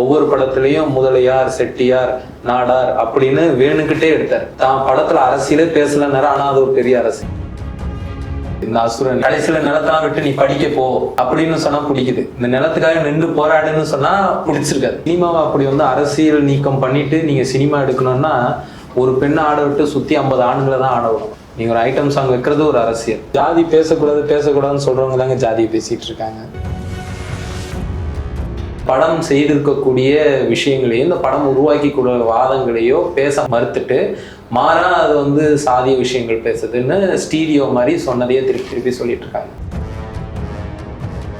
ஒவ்வொரு படத்துலயும் முதலியார் செட்டியார் நாடார் அப்படின்னு வேணுக்கிட்டே எடுத்தார். தான் படத்துல அரசியலே பேசலன்னாரு ஆனா அது ஒரு பெரிய அரசு. இந்த அசுரன் கடைசியில நிலத்தெல்லாம் விட்டு நீ படிக்க போ அப்படின்னு சொன்னா பிடிக்குது. இந்த நிலத்துக்காக நின்று போராடுன்னு சொன்னா பிடிச்சிருக்காது. சினிமாவை அப்படி வந்து அரசியல் நீக்கம் பண்ணிட்டு நீங்க சினிமா எடுக்கணும்னா ஒரு பெண்ணை ஆட விட்டு சுத்தி ஐம்பது ஆண்களை தான் ஆட விடணும் நீங்க ஒரு ஐட்டம் சாங் வைக்கிறது ஒரு அரசியல். ஜாதி பேசக்கூடாது பேசக்கூடாதுன்னு சொல்றவங்க தாங்க ஜாதியை பேசிட்டு இருக்காங்க. படம் செய்திருக்கக்கூடிய விஷயங்களையோ இந்த படம் உருவாக்கிக்கூடிய வாதங்களையோ பேச மறுத்துட்டு மாறா அது வந்து சாதிய விஷயங்கள் பேசுதுன்னு ஸ்டீரியோ மாதிரி சொன்னதையே திருப்பி திருப்பி சொல்லிட்டு இருக்காங்க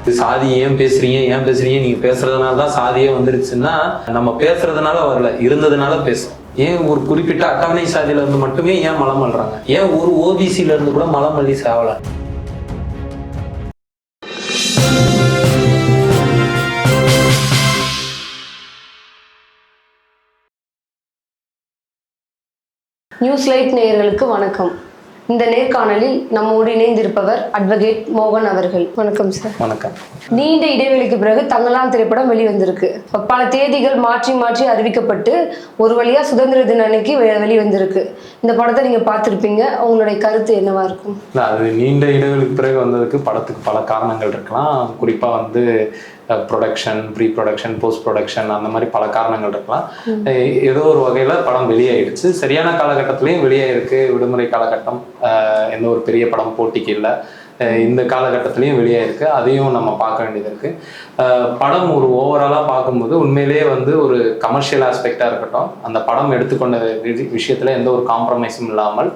இது சாதி ஏன் பேசுறீங்க ஏன் பேசுறீங்க? நீங்க பேசுறதுனால தான் சாதியே வந்துருச்சுன்னா நம்ம பேசுறதுனால வரல இருந்ததுனால பேசும் ஏன் ஒரு குறிப்பிட்ட அட்டவணை சாதியில இருந்து மட்டுமே ஏன் மலம் அள்ளுறாங்க? ஏன் ஒரு ஓபிசில இருந்து கூட மலம் அள்ளி சேவல? நியூஸ் லைட் நேயர்களுக்கு வணக்கம். இந்த நேர்காணலில் நம்மோடு இணைந்திருப்பவர் அட்வொகேட் மோகன் அவர்கள். வணக்கம் சார். வணக்கம். நீண்ட இடைவெளிக்கு பிறகு தங்கலான் திரைப்படம் வெளிவந்திருக்கு. பல தேதிகள் மாற்றி மாற்றி அறிவிக்கப்பட்டு ஒரு வழியா சுதந்திர தின அன்னைக்கு வெளிவந்திருக்கு. இந்த படத்தை நீங்க பார்த்திருப்பீங்க. உங்களுடைய கருத்து என்னவா இருக்கும்? அது நீண்ட இடைவெளிக்கு பிறகு வந்ததுக்கு படத்துக்கு பல காரணங்கள் இருக்கலாம். குறிப்பா வந்து production pre production post production அந்த மாதிரி பல காரணங்கள் இருக்கலாம். ஏதோ ஒரு வகையில படம் வெளியாயிடுச்சு. சரியான காலகட்டத்திலையும் வெளியாயிருக்கு. விடுமுறை காலகட்டம் எந்த ஒரு பெரிய படம் போட்டிக்கு இல்லை. இந்த காலகட்டத்திலையும் வெளியாயிருக்கு. அதையும் நம்ம பார்க்க வேண்டியது இருக்கு படம் ஒரு ஓவராலாக பார்க்கும்போது உண்மையிலேயே வந்து ஒரு கமர்ஷியல் ஆஸ்பெக்டாக இருக்கட்டும் அந்த படம் எடுத்துக்கொண்ட விஷயத்துல எந்த ஒரு காம்ப்ரமைஸும் இல்லாமல்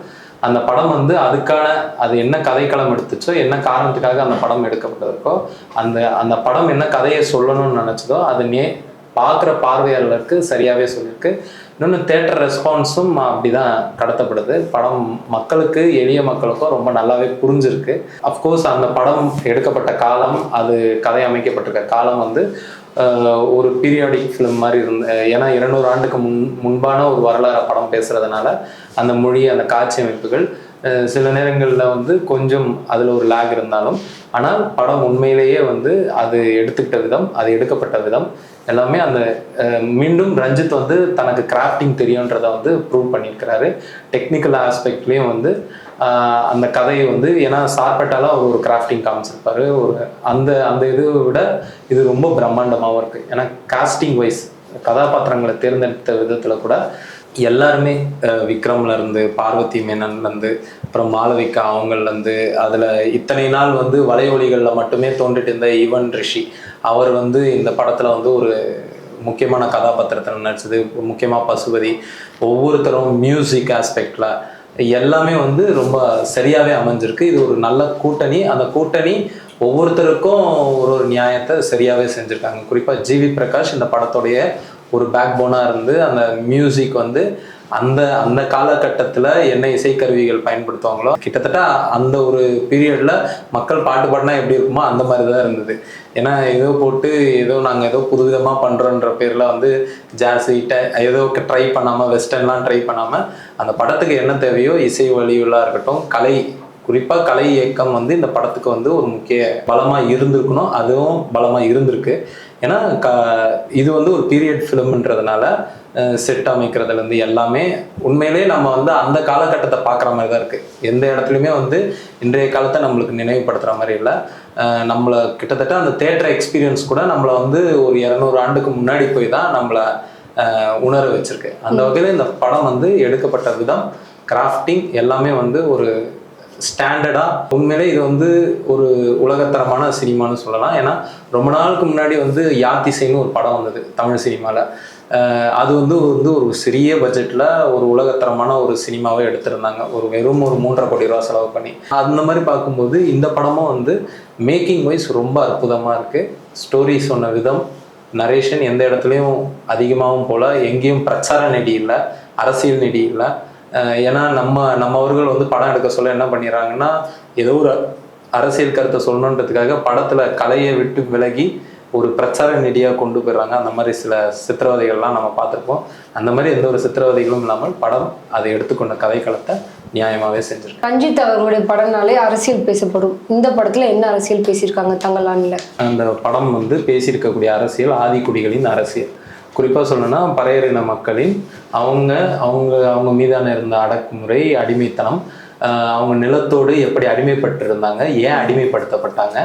அந்த படம் வந்து அதுக்கான அது என்ன கதைக்களம் எடுத்துச்சோ என்ன காரணத்துக்காக அந்த படம் எடுக்கப்பட்டதற்கோ அந்த அந்த படம் என்ன கதையை சொல்லணும்னு நினைச்சதோ அது நே பார்க்குற பார்வையாளருக்கு சரியாகவே சொல்லியிருக்கு. இன்னொன்று தேட்டர் ரெஸ்பான்ஸும் அப்படிதான் கடத்தப்படுது. படம் மக்களுக்கு எளிய மக்களுக்கும் ரொம்ப நல்லாவே புரிஞ்சிருக்கு. அஃப்கோர்ஸ் அந்த படம் எடுக்கப்பட்ட காலம் அது கதை அமைக்கப்பட்டிருக்க காலம் வந்து ஒரு பீரியாடிக் ஃபிலிம் மாதிரி இருந்த ஏன்னா இருநூறு ஆண்டுக்கு முன் முன்பான ஒரு வரலாறு படம் பேசுகிறதுனால அந்த மொழி அந்த காட்சி அமைப்புகள் சில நேரங்களில் வந்து கொஞ்சம் அதில் ஒரு லேக் இருந்தாலும் ஆனால் படம் உண்மையிலேயே வந்து அது எடுத்துக்கிட்ட விதம் அது எடுக்கப்பட்ட விதம் எல்லாமே அந்த மீண்டும் ரஞ்சித் வந்து தனக்கு கிராஃப்டிங் தெரியுன்றதை வந்து ப்ரூவ் பண்ணியிருக்கிறாரு. டெக்னிக்கல் ஆஸ்பெக்ட்லேயும் வந்து அந்த கதையை வந்து ஏன்னா சார்பட்டால அவர் ஒரு கிராஃப்டிங் காமிச்சிருப்பாரு. ஒரு அந்த அந்த இதை விட இது ரொம்ப பிரம்மாண்டமாகவும் இருக்குது ஏன்னா காஸ்டிங் வைஸ் கதாபாத்திரங்களை தேர்ந்தெடுத்த விதத்தில் கூட எல்லாருமே அஹ், விக்ரம்ல இருந்து பார்வதி மேனன்ல இருந்து அப்புறம் மாளவிகா அவங்கள்லேருந்து அதில் இத்தனை நாள் வந்து வலையொலிகளில் மட்டுமே தோண்டிட்டு இருந்த யுவன் ரிஷி அவர் வந்து இந்த படத்தில் வந்து ஒரு முக்கியமான கதாபாத்திரத்தில் நடிச்சது. முக்கியமாக பசுபதி ஒவ்வொருத்தரும் மியூசிக் ஆஸ்பெக்டில் எல்லாமே வந்து ரொம்ப சரியாகவே அமைஞ்சிருக்கு. இது ஒரு நல்ல கூட்டணி. அந்த கூட்டணி ஒவ்வொருத்தருக்கும் ஒரு ஒரு நியாயத்தை சரியாகவே செஞ்சுருக்காங்க. குறிப்பாக ஜிவி பிரகாஷ் இந்த படத்துடைய ஒரு பேக் போனாக இருந்து அந்த மியூசிக் வந்து அந்த அந்த காலகட்டத்தில் என்ன இசைக்கருவிகள் பயன்படுத்துவாங்களோ கிட்டத்தட்ட அந்த ஒரு பீரியடில் மக்கள் பாட்டு பாடினா எப்படி இருக்குமோ அந்த மாதிரி தான் இருந்தது. ஏன்னா ஏதோ போட்டு ஏதோ நாங்கள் ஏதோ புதுவிதமாக பண்ணுறோன்ற பேரில் வந்து ஜாஸ் ஏதோ ட்ரை பண்ணாமல் வெஸ்டர்ன்லாம் ட்ரை பண்ணாமல் அந்த படத்துக்கு என்ன தேவையோ இசை வழிகளாக இருக்கட்டும் கலை குறிப்பாக கலை இயக்கம் வந்து இந்த படத்துக்கு வந்து ஒரு முக்கிய பலமாக இருந்திருக்கணும். அதுவும் பலமாக இருந்திருக்கு. ஏன்னா க இது வந்து ஒரு பீரியட் ஃபிலிம்ன்றதுனால செட் அமைக்கிறதுலேருந்து எல்லாமே உண்மையிலே நம்ம வந்து அந்த காலகட்டத்தை பார்க்குற மாதிரி தான் இருக்குது எந்த இடத்துலையுமே வந்து இன்றைய காலத்தை நம்மளுக்கு நினைவுபடுத்துகிற மாதிரி இல்லை. நம்மளை கிட்டத்தட்ட அந்த தேட்டர் எக்ஸ்பீரியன்ஸ் கூட நம்மளை வந்து ஒரு இரநூறு ஆண்டுக்கு முன்னாடி போய் தான் நம்மளை உணர வச்சிருக்கு. அந்த வகையில் இந்த படம் வந்து எடுக்கப்பட்ட விதம் கிராஃப்டிங் எல்லாமே வந்து ஒரு ஸ்டாண்டர்டாக உண்மையிலே இது வந்து ஒரு உலகத்தரமான சினிமான்னு சொல்லலாம். ஏன்னா ரொம்ப நாளுக்கு முன்னாடி வந்து யாத்திசைன்னு ஒரு படம் வந்தது தமிழ் சினிமாவில் அது வந்து வந்து ஒரு சிறிய பட்ஜெட்டில் ஒரு உலகத்தரமான ஒரு சினிமாவை எடுத்திருந்தாங்க. ஒரு வெறும் ஒரு மூன்றரை கோடி ரூபா செலவு பண்ணி. அந்த மாதிரி பார்க்கும்போது இந்த படமும் வந்து மேக்கிங் வைஸ் ரொம்ப அற்புதமாக இருக்குது ஸ்டோரி சொன்ன விதம் நரேஷன் எந்த இடத்துலையும் அதிகமாகவும் போல் எங்கேயும் பிரச்சார நெடி இல்லை அரசியல் நெடி இல்லை. ஏன்னா நம்ம நம்மவர்கள் வந்து படம் எடுக்க சொல்ல என்ன பண்ணிடுறாங்கன்னா ஏதோ ஒரு அரசியல் கருத்தை சொல்லணுன்றதுக்காக படத்துல கலையை விட்டு விலகி ஒரு பிரச்சார நெடியாக கொண்டு போயிடுறாங்க. அந்த மாதிரி சில சித்திரவதைகள்லாம் நம்ம பார்த்துருப்போம். அந்த மாதிரி எந்த ஒரு சித்திரவதைகளும் இல்லாமல் படம் அதை எடுத்துக்கொண்ட கதைக்களத்தை நியாயமாகவே செஞ்சிருக்கு. ரஞ்சித் அவர்களுடைய படம்னாலே அரசியல் பேசப்படும். இந்த படத்துல என்ன அரசியல் பேசியிருக்காங்க தங்கலான்ல? அந்த படம் வந்து பேசியிருக்கக்கூடிய அரசியல் ஆதிக்குடிகளின் அரசியல். குறிப்பாக சொல்லணும்னா பறையறின மக்களின் அவங்க அவங்க அவங்க மீதான இருந்த அடக்குமுறை அடிமைத்தனம் அவங்க நிலத்தோடு எப்படி அடிமைப்பட்டிருந்தாங்க ஏன் அடிமைப்படுத்தப்பட்டாங்க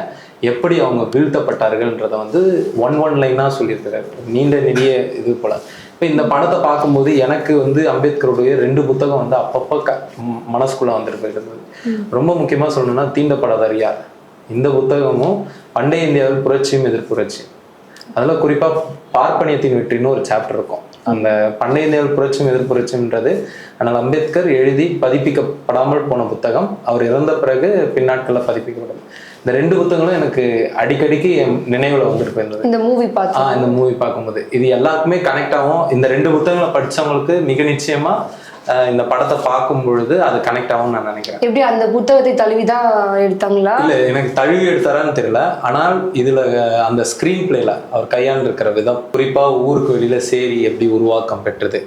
எப்படி அவங்க வீழ்த்தப்பட்டார்கள்ன்றதை வந்து ஒன் ஒன் லைனாக சொல்லியிருக்கிறாரு. நீண்ட நெடிய இது போல. இப்போ இந்த படத்தை பார்க்கும்போது எனக்கு வந்து அம்பேத்கருடைய ரெண்டு புத்தகம் வந்து அப்பப்போ க மனசுக்குள்ள வந்துட்டு ரொம்ப முக்கியமாக சொல்லணும்னா தீண்டப்படாதார் யார் இந்த புத்தகமும் பண்டைய இந்தியாவில் புரட்சியும் எதிர்ப்புரட்சி. அதில் குறிப்பாக பார்ப்பனியத்தின் வெற்றின்னு ஒரு சாப்டர் இருக்கும். அந்த பண்டைய இந்தியாவில் புரட்சியும் எதிர்ப்புரட்சின்றது ஆனால் அம்பேத்கர் எழுதி பதிப்பிக்கப்படாமல் போன புத்தகம். அவர் இறந்த பிறகு பின்னாட்களில் பதிப்பிக்கப்படும் இந்த ரெண்டு புத்தகங்களும் எனக்கு அடிக்கடிக்கு என் நினைவில் வந்துட்டு போயிருந்தது. இந்த மூவி பார்த்து. இந்த மூவி பார்க்கும்போது. இது எல்லாருக்குமே கனெக்ட் ஆகும். இந்த ரெண்டு புத்தகங்களை படிச்சவங்களுக்கு மிக நிச்சயமா ஆஹ் இந்த படத்தை பார்க்கும் பொழுது அது கனெக்ட் ஆகும்னு நான் நினைக்கிறேன். எப்படி அந்த புத்தகத்தை தழுவி தான் எடுத்தாங்களா? இல்ல எனக்கு தழுவி எடுத்தாரான்னு தெரியல. ஆனால் இதுல அந்த ஸ்கிரீன் பிளேல அவர் கையாண்டு இருக்கிற விதம் குறிப்பா ஊருக்கு வெளியில சேரி எப்படி உருவாக்கம் பெற்றது.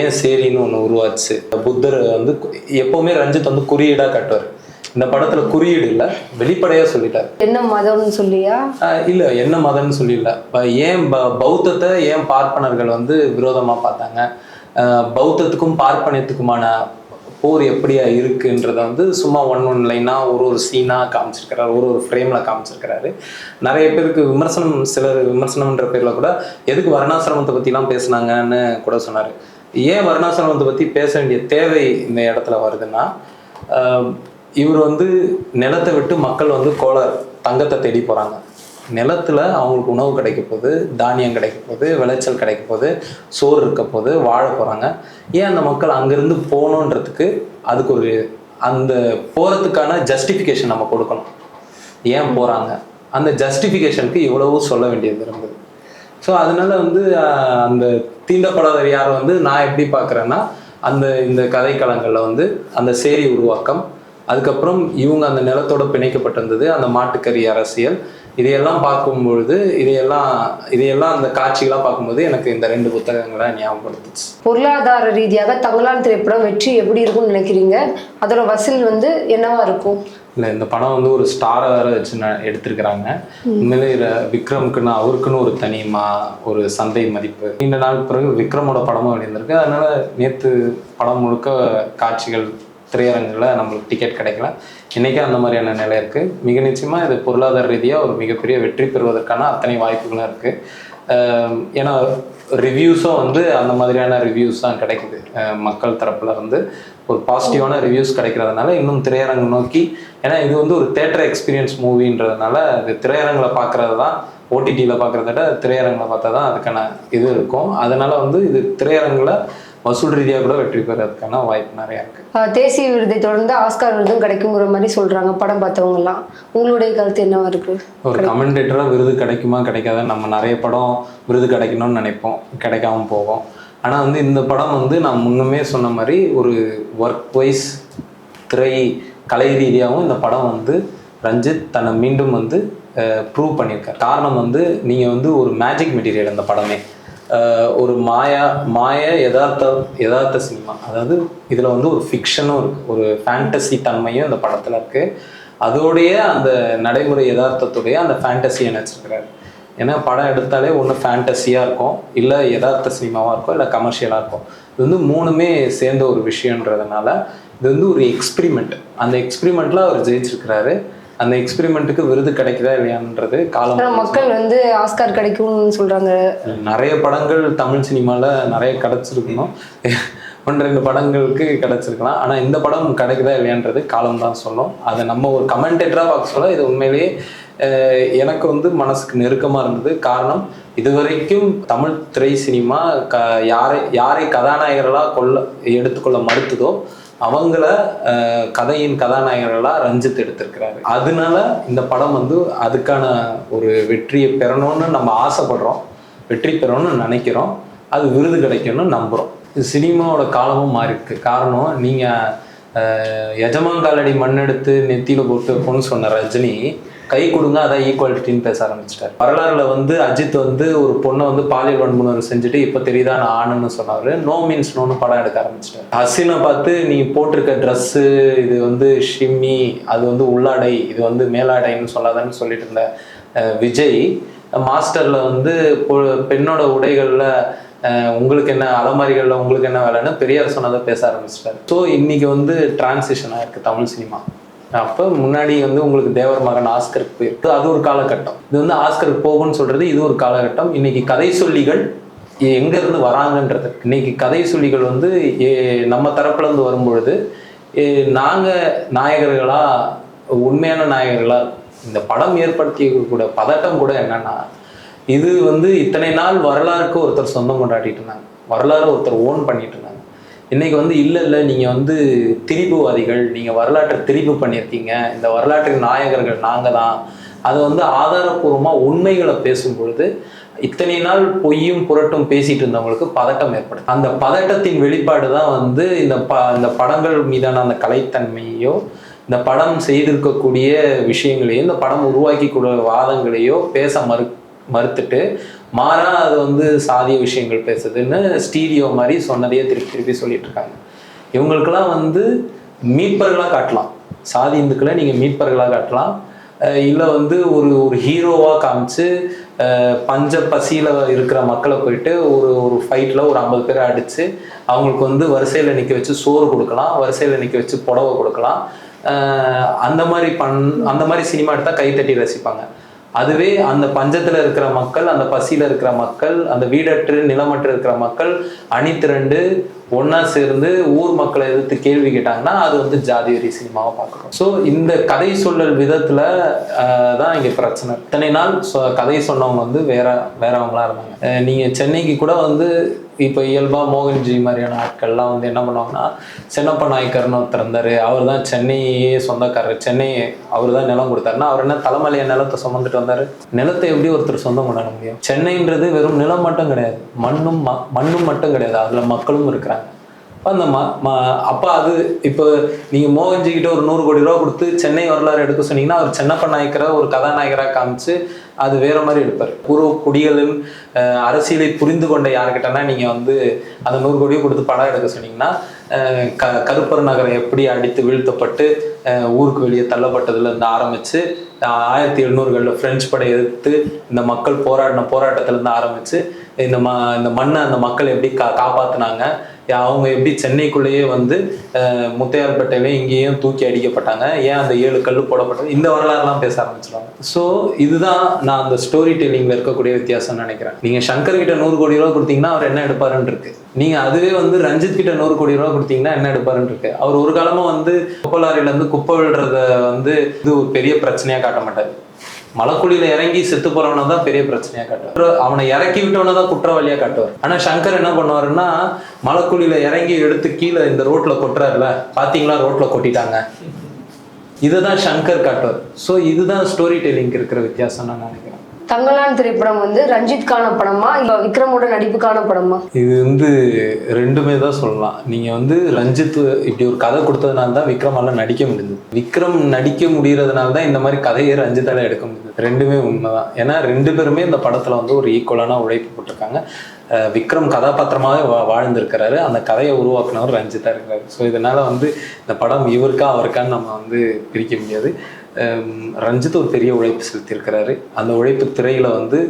ஏன் சேரின்னு ஒண்ணு உருவாச்சு? புத்தர் வந்து எப்பவுமே ரஞ்சித் வந்து குறியீடா காட்டுவார். இந்த படத்துல குறியீடு இல்ல வெளிப்படையா சொல்லிட்டாரு. என்ன மதம்னு சொல்லியா? இல்ல என்ன மதம்னு சொல்லிடல. ஏன் பௌத்தத்தை ஏன் பார்ப்பனர்கள் வந்து விரோதமா பார்த்தாங்க? பௌத்தத்துக்கும் பார்ப்பனியத்துக்குமான போர் எப்படியா இருக்குன்றத வந்து சும்மா ஒன் ஒன் லைனாக ஒரு ஒரு சீனாக காமிச்சிருக்கிறாரு. ஒரு ஒரு ஃப்ரேமில் காமிச்சிருக்கிறாரு. நிறைய பேருக்கு விமர்சனம் சிலர் விமர்சனம்ன்ற பேரில் கூட எதுக்கு வர்ணாசிரமத்தை பற்றிலாம் பேசுனாங்கன்னு கூட சொன்னார். ஏன் வர்ணாசிரமத்தை பற்றி பேச வேண்டிய தேவை இந்த இடத்துல வருதுன்னா இவர் வந்து நிலத்தை விட்டு மக்கள் வந்து கோளார் தங்கத்தை தேடி போகிறாங்க நிலத்தில் அவங்களுக்கு உணவு கிடைக்க போகுது தானியம் கிடைக்க போகுது விளைச்சல் கிடைக்க போகுது சோறு இருக்க போகுது வாழ போகிறாங்க ஏன் அந்த மக்கள் அங்கேருந்து போகணுன்றதுக்கு அதுக்கு ஒரு அந்த போகிறதுக்கான ஜஸ்டிஃபிகேஷன் நம்ம கொடுக்கணும். ஏன் போகிறாங்க அந்த ஜஸ்டிஃபிகேஷனுக்கு இவ்வளவு சொல்ல வேண்டியது இருந்தது. ஸோ அதனால வந்து அந்த தீண்டப்படாத யார் வந்து நான் எப்படி பார்க்குறேன்னா அந்த இந்த கதைக்களங்களில் வந்து அந்த சேரி உருவாக்கம் அதுக்கப்புறம் இவங்க அந்த நிலத்தோட பிணைக்கப்பட்டிருந்தது அந்த மாட்டுக்கறி அரசியல் இதையெல்லாம் பார்க்கும்பொழுது இதையெல்லாம் இதையெல்லாம் அந்த காட்சிகளாக பார்க்கும்போது எனக்கு இந்த ரெண்டு புத்தகங்களை ஞாபகப்படுத்துச்சு. பொருளாதார ரீதியாக தங்கலான் திரைப்படம் வெற்றி எப்படி இருக்கும்னு நினைக்கிறீங்க? அதோட வசூல் வந்து என்னவா இருக்கும்? இல்லை இந்த படம் வந்து ஒரு ஸ்டாரை வேற வச்சு எடுத்திருக்கிறாங்க. உண்மையிலே விக்ரமுக்குன்னு அவருக்குன்னு ஒரு தனி மா ஒரு சந்தை மதிப்பு. நீண்ட நாள் பிறகு விக்ரமோட படமும் வெளியிருந்திருக்கு அதனால நேற்று படம் முழுக்க காட்சிகள் திரையரங்கில் நம்மளுக்கு டிக்கெட் கிடைக்கல. இன்னைக்கு அந்த மாதிரியான நிலை இருக்குது மிக நிச்சயமாக இது பொருளாதார ரீதியாக ஒரு மிகப்பெரிய வெற்றி பெறுவதற்கான அத்தனை வாய்ப்புகளும் இருக்குது ஏன்னா ரிவ்யூஸும் வந்து அந்த மாதிரியான ரிவ்யூஸ் தான் கிடைக்குது. மக்கள் தரப்பில் வந்து ஒரு பாசிட்டிவான ரிவ்யூஸ் கிடைக்கிறதுனால இன்னும் திரையரங்கு நோக்கி ஏன்னா இது வந்து ஒரு தேட்டர் எக்ஸ்பீரியன்ஸ் மூவின்றதுனால இது திரையரங்கில் பார்க்குறது தான் ஓடிடியில் பார்க்குறத விட திரையரங்கில் பார்த்தா தான் அதுக்கான இது இருக்கும். அதனால் வந்து இது திரையரங்கில் வசூல் ரீதியாக கூட வெற்றி பெறதுக்கான வாய்ப்பு நிறையா இருக்கு. ஆஹ் தேசிய விருதை தொடர்ந்து ஆஸ்கார் விருதும் கிடைக்குங்கிற மாதிரி சொல்றாங்க படம் பார்த்தவங்க எல்லாம் உங்களுடைய கருத்து என்னவா இருக்கு? ஒரு கமெண்டேட்டராக விருது கிடைக்குமா கிடைக்காதா? நம்ம நிறைய படம் விருது கிடைக்கணும்னு நினைப்போம் கிடைக்காம போகும் ஆனால் வந்து இந்த படம் வந்து நான் முன்னமே சொன்ன மாதிரி ஒரு ஒர்க் வைஸ் திரை கலை ரீதியாகவும் இந்த படம் வந்து ரஞ்சித் தன்னை மீண்டும் வந்து ப்ரூவ் பண்ணியிருக்கார். காரணம் வந்து நீங்கள் வந்து ஒரு மேஜிக் மெட்டீரியல் இந்த படமே. ஒரு மாயா மாய யதார்த்த யதார்த்த சினிமா. அதாவது இதில் வந்து ஒரு ஃபிக்ஷனும் இருக்குது ஒரு ஃபேண்டசி தன்மையும் இந்த படத்தில் இருக்குது அதோடைய அந்த நடைமுறை யதார்த்தத்துடைய அந்த ஃபேண்டசி நினச்சிருக்கிறாரு ஏன்னா படம் எடுத்தாலே ஒன்று ஃபேண்டசியாக இருக்கும். இல்லை யதார்த்த சினிமாவாக இருக்கும் இல்லை கமர்ஷியலாக இருக்கும். இது வந்து மூணுமே சேர்ந்த ஒரு விஷயன்றதுனால இது வந்து ஒரு எக்ஸ்பிரிமெண்ட் அந்த எக்ஸ்பிரிமெண்ட்டில் அவர் ஜெயிச்சிருக்கிறாரு. அந்த எக்ஸ்பிரிமெண்ட்டுக்கு விருது கிடைக்குதா இல்லையான்றது காலம் மக்கள் வந்து ஆஸ்கார் கிடைக்கும்னு சொல்றாங்க. நிறைய படங்கள் தமிழ் சினிமாவில் நிறைய கிடச்சிருக்கணும். ஒன்று ரெண்டு படங்களுக்கு கிடச்சிருக்கலாம். ஆனால் இந்த படம் கிடைக்குதா இல்லையான்றது காலம் தான் சொல்லும். அதை நம்ம ஒரு கமெண்டேட்டராக பார்க்க சொல்ல இது உண்மையிலேயே எனக்கு வந்து மனசுக்கு நெருக்கமாக இருந்தது. காரணம் இதுவரைக்கும் தமிழ் திரை சினிமா க யாரை யாரை கதாநாயகர்களாக கொள்ள எடுத்துக்கொள்ள மறுத்ததோ அவங்கள கதையின் கதாநாயகர்களாக ரஞ்சித் எடுத்திருக்கிறாரு. அதனால இந்த படம் வந்து அதுக்கான ஒரு வெற்றியை பெறணும்னு நம்ம ஆசைப்படுறோம். வெற்றி பெறணும்னு நினைக்கிறோம். அது விருது கிடைக்கணும்னு நம்புகிறோம் சினிமாவோட காலமும் மாறிருக்கு. காரணம் நீங்கள் எஜமான் காலடி மண்ணெடுத்து நெத்தியில் போட்டு போன்னு சொன்ன ரஜினி கை கொடுங்க அதான் ஈக்குவாலிட்டின்னு பேச ஆரம்பிச்சிட்டாரு. வரலாறுல வந்து அஜித் வந்து ஒரு பொண்ணை வந்து பாலியல் வன்முறை செஞ்சுட்டு இப்போ தெரியுதா நான் ஆணுன்னு சொன்னாரு. நோ மீன்ஸ் நோன்னு படம் எடுக்க ஆரம்பிச்சிட்டாரு. ஹசினை பார்த்து நீ போட்டிருக்க ட்ரெஸ்ஸு இது வந்து ஷிம்மி அது வந்து உள்ளாடை இது வந்து மேலாடைன்னு சொல்லாதான்னு சொல்லிட்டு இருந்த விஜய் மாஸ்டர்ல வந்து பொ- பெண்ணோட உடைகள்ல உங்களுக்கு என்ன அலமாரிகள்ல உங்களுக்கு என்ன வேலைன்னு பெரியார் சொன்னதை பேச ஆரம்பிச்சிட்டாரு. ஸோ இன்னைக்கு வந்து டிரான்சிஷனாக ஆயிருக்கு தமிழ் சினிமா. அப்போ முன்னாடி வந்து உங்களுக்கு தேவர் மகன் ஆஸ்கருக்கு போயிருக்கு. அது ஒரு காலகட்டம். இது வந்து ஆஸ்கருக்கு போகும்னு சொல்றது இது ஒரு காலகட்டம். இன்னைக்கு கதை சொல்லிகள் எங்க இருந்து வராங்கன்றது. இன்னைக்கு கதை சொல்லிகள் வந்து ஏ- நம்ம தரப்புல இருந்து வரும்பொழுது நாங்கள் நாங்க நாயகர்களா உண்மையான நாயகர்களா இந்த படம் ஏற்படுத்திய கூட பதட்டம் கூட என்னன்னா இது வந்து இத்தனை நாள் வரலாறுக்கு ஒருத்தர் சொந்தம் கொண்டாடிட்டு இருந்தாங்க. வரலாறு ஒருத்தர் ஓன் பண்ணிட்டு இருந்தாங்க. இன்னைக்கு வந்து இல்லை இல்லை நீங்கள் வந்து திரிபுவாதிகள் நீங்கள் வரலாற்றை திரிபு பண்ணியிருக்கீங்க. இந்த வரலாற்றின் நாயகர்கள் நாங்கள் தான் அது வந்து ஆதாரபூர்வமாக உண்மைகளை பேசும் பொழுது இத்தனை நாள் பொய்யும் புரட்டும் பேசிட்டு இருந்தவங்களுக்கு பதட்டம் ஏற்படும் அந்த பதட்டத்தின் வெளிப்பாடு தான் வந்து இந்த ப இந்த படங்கள் மீதான அந்த கலைத்தன்மையோ இந்த படம் செய்திருக்கக்கூடிய விஷயங்களையோ இந்த படம் உருவாக்கி கூட வாதங்களையோ பேச மறு மறுத்துட்டு மாறா அது வந்து சாதிய விஷயங்கள் பேசுதுன்னு ஸ்டீரியோ மாதிரி சொன்னதையே திருப்பி திருப்பி சொல்லிட்டு இருக்காங்க. இவங்களுக்கெல்லாம் வந்து மீட்பர்களாக காட்டலாம். சாதி இந்துக்களை நீங்கள் மீட்பர்களாக காட்டலாம். இல்லை வந்து ஒரு ஒரு ஹீரோவாக காமிச்சு பஞ்ச பசியில் இருக்கிற மக்களை போயிட்டு ஒரு ஒரு ஃபைட்டில் ஒரு ஐம்பது பேரை அடித்து அவங்களுக்கு வந்து வரிசையில் நிற்க வச்சு சோறு கொடுக்கலாம் வரிசையில் நிற்க வச்சு புடவை கொடுக்கலாம். அந்த மாதிரி பண் அந்த மாதிரி சினிமா எடுத்தால் கைத்தட்டி ரசிப்பாங்க. அதுவே அந்த பஞ்சத்துல இருக்கிற மக்கள் அந்த பசியில இருக்கிற மக்கள் அந்த வீடற்று நிலமற்று இருக்கிற மக்கள் அணி ஒன்றா சேர்ந்து ஊர் மக்களை எதிர்த்து கேள்வி கேட்டாங்கன்னா அது வந்து ஜாதி வெறி சினிமாவை பார்க்குறோம் ஸோ இந்த கதை சொல்லல் விதத்துல தான் இங்க பிரச்சனை. இத்தனை நாள் சொ- கதை சொன்னவங்க வந்து வேற வேறவங்களா இருந்தாங்க. நீங்கள் நீங்க சென்னைக்கு கூட வந்து இப்போ இயல்பா மோகன்ஜி மாதிரியான ஆட்கள்லாம் வந்து என்ன பண்ணுவாங்கன்னா சென்னப்ப நாயக்கர்னு ஒருத்தர் இருந்தார். அவர் தான் சென்னையே சொந்தக்காரர். சென்னை அவர் தான் நிலம் கொடுத்தாருன்னா அவர் என்ன தலைமலைய நிலத்தை சுமந்துட்டு வந்தாரு? நிலத்தை எப்படி ஒருத்தர் சொந்தம் கொண்டாட முடியும்? சென்னைன்றது வெறும் நிலம் மட்டும் கிடையாது. மண்ணும் ம- மண்ணும் மட்டும் கிடையாது. அதுல மக்களும் இருக்கிறாங்க. அந்த ம அப்போ அது இப்போ நீங்கள் மோகன்ஜிக்கிட்ட ஒரு நூறு கோடி ரூபா கொடுத்து சென்னை வரலாறு எடுக்க சொன்னீங்கன்னா அவர் சென்னப்ப நாயக்கரை ஒரு கதாநாயகராக காமிச்சு அது வேற மாதிரி எடுப்பார். பூர்வ குடிகளின் அரசியலை புரிந்து கொண்ட யாருக்கிட்டனா நீங்கள் வந்து அந்த நூறு கோடியை கொடுத்து படம் எடுக்க சொன்னீங்கன்னா க கருப்பர் நகரம் எப்படி அடித்து வீழ்த்தப்பட்டு ஊருக்கு வெளியே தள்ளப்பட்டதுலேருந்து ஆரம்பித்து ஆயிரத்தி எழுநூறுகளில் பிரெஞ்சு படை எதிர்த்து இந்த மக்கள் போராடின போராட்டத்திலேருந்து ஆரம்பித்து இந்த ம இந்த மண்ணை அந்த மக்கள் எப்படி கா காப்பாற்றினாங்க அவங்க எப்படி சென்னைக்குள்ளேயே வந்து அஹ், இங்கேயும் தூக்கி அடிக்கப்பட்டாங்க. ஏன் அந்த ஏழு கல் போடப்பட்டது? இந்த வரலாறுலாம் பேச ஆரம்பிச்சிருவாங்க. ஸோ இதுதான் நான் அந்த ஸ்டோரி டெல்லிங்கில் இருக்கக்கூடிய வித்தியாசம்னு நினைக்கிறேன். நீங்கள் சங்கர் கிட்ட நூறு கோடி ரூபா கொடுத்தீங்கன்னா அவர் என்ன எடுப்பாருன்னு இருக்கு. நீங்கள் அதுவே வந்து ரஞ்சித் கிட்ட நூறு கோடி ரூபா கொடுத்தீங்கன்னா என்ன எடுப்பாருன்னு இருக்கு. அவர் ஒரு காலமாக வந்து குப்பலாரில இருந்து குப்பை விடுறத வந்து இது ஒரு பெரிய பிரச்சனையாக காட்ட மாட்டார். மலைக்குழியில இறங்கி செத்து போறவன தான் பெரிய பிரச்சனையா காட்டுவார். அவனை இறக்கி விட்டவன தான் குற்றவாளியா காட்டுவார். ஆனா சங்கர் என்ன பண்ணுவாருன்னா மலைக்குழியில இறங்கி எடுத்து கீழே இந்த ரோட்ல கொட்டுறாருல பாத்தீங்களா? ரோட்ல கொட்டிட்டாங்க. இதுதான் சங்கர் காட்டுவார். ஸோ இதுதான் ஸ்டோரி டெல்லிங்க்கு இருக்கிற வித்தியாசம் நான் நினைக்கிறேன். தங்கலான் திரைப்படம் வந்து ரஞ்சித்கான படமா இல்ல விக்ரமோட நடிப்புக்கான படமா? இது வந்து ரெண்டுமே தான் சொல்லலாம். நீங்க வந்து ரஞ்சித் இப்படி ஒரு கதை கொடுத்ததுனால தான் விக்ரமால நடிக்க முடியுது விக்ரம் நடிக்க முடியறதுனால தான் இந்த மாதிரி கதையை ரஞ்சித்தால எடுக்க முடியுது ரெண்டுமே உண்மைதான். ஏன்னா ரெண்டு பேருமே இந்த படத்துல வந்து ஒரு ஈக்குவலான உழைப்பு போட்டிருக்காங்க. விக்ரம் கதாபாத்திரமாகவே வா வாழ்ந்திருக்கிறாரு. அந்த கதையை உருவாக்குனவர் ரஞ்சித்தா இருக்கிறாரு ஸோ இதனால வந்து இந்த படம் இவருக்கா அவருக்கான்னு நம்ம வந்து பிரிக்க முடியாது. ரஞ்சித் ஒரு பெரிய உழைப்பு செலுத்தியிருக்கிறாரு. அந்த உழைப்பு திரையில வந்து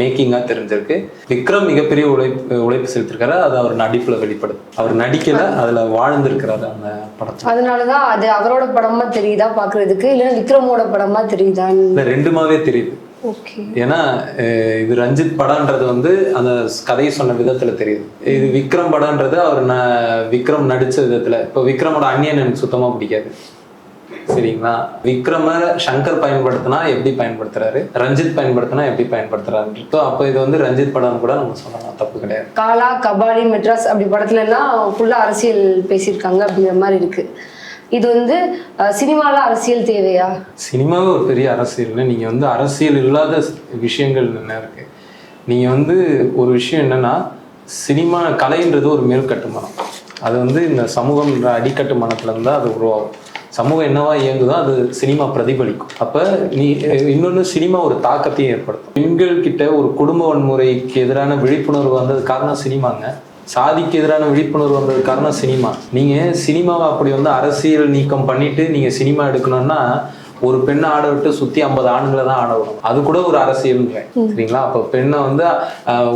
மேக்கிங்காக தெரிஞ்சிருக்கு. விக்ரம் மிகப்பெரிய உழைப்பு உழைப்பு செலுத்திருக்காரு அது அவர் நடிப்புல வெளிப்படுது அவர் நடிக்கல அதுல வாழ்ந்திருக்கிறாரு அந்த படத்துல. அதனாலதான் அது அவரோட படமா தெரியுதா பாக்குறதுக்கு? இல்ல விக்ரமோட படமா தெரியுதான்னு இந்த ரெண்டுமாவே தெரியுது. ஓகே. ஏன்னா இது ரஞ்சித் படம்ன்றது வந்து அந்த கதையை சொன்ன விதத்துல தெரியுது. இது விக்ரம் படம்ன்றது அவர் விக்ரம் நடிச்ச விதத்துல. இப்போ விக்ரமோட அந்நியன் எனக்கு சுத்தமா பிடிக்காது. சரிங்களா? விக்ரம சங்கர் பயன்படுத்தினா எப்படி பயன்படுத்துறாரு? ரஞ்சித் பயன்படுத்தினா எப்படி பயன்படுத்துறாரு? ஸோ அப்போ இது வந்து ரஞ்சித் படம் கூட நம்ம சொல்லலாம் தப்பு கிடையாது. காலா கபாலி மெட்ராஸ் அப்படி படத்துல எல்லாம் ஃபுல்லா அரசியல் பேசியிருக்காங்க அப்படிங்கிற மாதிரி இருக்கு. இது வந்து சினிமால அரசியல் தேவையா? சினிமாவே ஒரு பெரிய அரசியல்னு நீங்க வந்து அரசியல் இல்லாத விஷயங்கள் என்ன இருக்கு? நீங்க வந்து ஒரு விஷயம் என்னன்னா சினிமா கலைன்றது ஒரு மேல் கட்டுமானம் அது வந்து இந்த சமூகம்ன்ற அடிக்கட்டுமானத்துல இருந்து அது உருவாகும். சமூகம் என்னவா இயங்குதோ அது சினிமா பிரதிபலிக்கும். அப்ப நீ இன்னொன்னு சினிமா ஒரு தாக்கத்தையும் ஏற்படுத்தும். பெண்கள் கிட்ட ஒரு குடும்ப வன்முறைக்கு எதிரான விழிப்புணர்வு வந்தது காரணம் சினிமாங்க. சாதிக்கு எதிரான விழிப்புணர்வு வந்தது காரணம் சினிமா. நீங்க சினிமாவை அப்படி வந்து அரசியல் நீக்கம் பண்ணிட்டு நீங்க சினிமா எடுக்கணும்னா ஒரு பெண்ணை ஆட விட்டு சுத்தி ஐம்பது ஆண்களை தான் ஆட விடும் அது கூட ஒரு அரசியல்ன்றேன் சரிங்களா? அப்போ பெண்ணை வந்து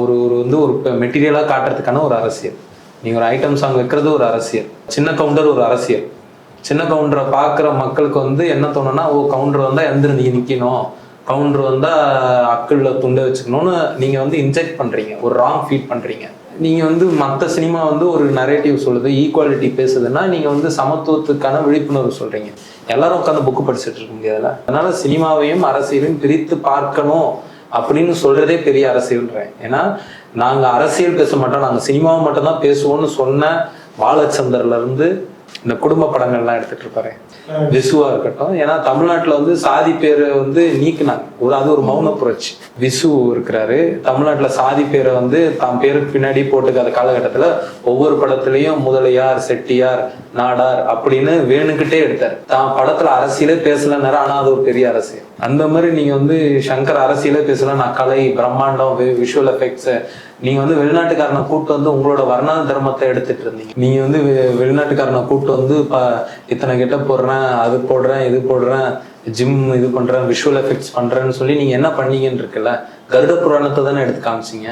ஒரு ஒரு வந்து ஒரு மெட்டீரியலா காட்டுறதுக்கான ஒரு அரசியல். நீங்க ஒரு ஐட்டம் சாங் வைக்கிறது ஒரு அரசியல். சின்ன கவுண்டர் ஒரு அரசியல். சின்ன கவுண்டரை பார்க்குற மக்களுக்கு வந்து என்ன தோணுன்னா ஓ கவுண்டர் வந்தா நீங்கள் நிற்கணும் கவுண்டர் வந்தால் அக்கல்ல துண்டை வச்சுக்கணும்னு நீங்கள் வந்து இன்ஜெக்ட் பண்ணுறீங்க ஒரு ராங் ஃபீட் பண்ணுறீங்க நீங்கள் வந்து மற்ற சினிமா வந்து ஒரு நரேட்டிவ் சொல்லுது ஈக்குவாலிட்டி பேசுதுன்னா நீங்கள் வந்து சமத்துவத்துக்கான விழிப்புணர்வு சொல்கிறீங்க எல்லாரும் உட்காந்து புக்கு படிச்சுட்டு இருக்க முடியாதுல்ல? அதனால சினிமாவையும் அரசியலையும் பிரித்து பார்க்கணும் அப்படின்னு சொல்றதே பெரிய அரசியல்ன்றேன். ஏன்னா நாங்கள் அரசியல் பேச மாட்டோம் நாங்கள் சினிமாவை மட்டும்தான் பேசுவோம்னு சொன்ன வாழச்சந்தர்ல இருந்து இந்த குடும்ப படங்கள்லாம் எடுத்துட்டு இருப்பாரு. விசுவா இருக்கட்டும். ஏன்னா தமிழ்நாட்டுல வந்து சாதி பேரை வந்து நீக்கினாங்க. ஒரு அது ஒரு மௌன புரட்சி. விசு இருக்கிறாரு. தமிழ்நாட்டுல சாதி பேரை வந்து தாம் பேருக்கு பின்னாடி போட்டுக்காத காலகட்டத்துல ஒவ்வொரு படத்துலயும் முதலியார் செட்டியார் நாடார் அப்படின்னு வேணுக்கிட்டே எடுத்தார். தான் படத்துல அரசியலே பேசலன்னாரு ஆனா அது ஒரு பெரிய அரசியல் அந்த மாதிரி நீங்க வந்து சங்கர் அரசியலே பேசல நான் கலை பிரம்மாண்டம் விஷுவல் எஃபெக்ட்ஸ் நீங்க வந்து வெளிநாட்டுக்காரனை கூப்பிட்டு வந்து உங்களோட வர்ணா தர்மத்தை எடுத்துட்டு இருந்தீங்க. நீங்க வந்து வெ- வெளிநாட்டுக்காரனை கூப்பிட்டு வந்து இப்ப இத்தனை கெட்ட போடுறேன் அது போடுறேன் இது போடுறேன் ஜிம் இது பண்றேன் விஷுவல் எஃபெக்ட்ஸ் பண்றேன்னு சொல்லி நீங்க என்ன பண்ணீங்கன்னு இருக்குல்ல? கருட புராணத்தை தானே எடுத்து காமிச்சீங்க.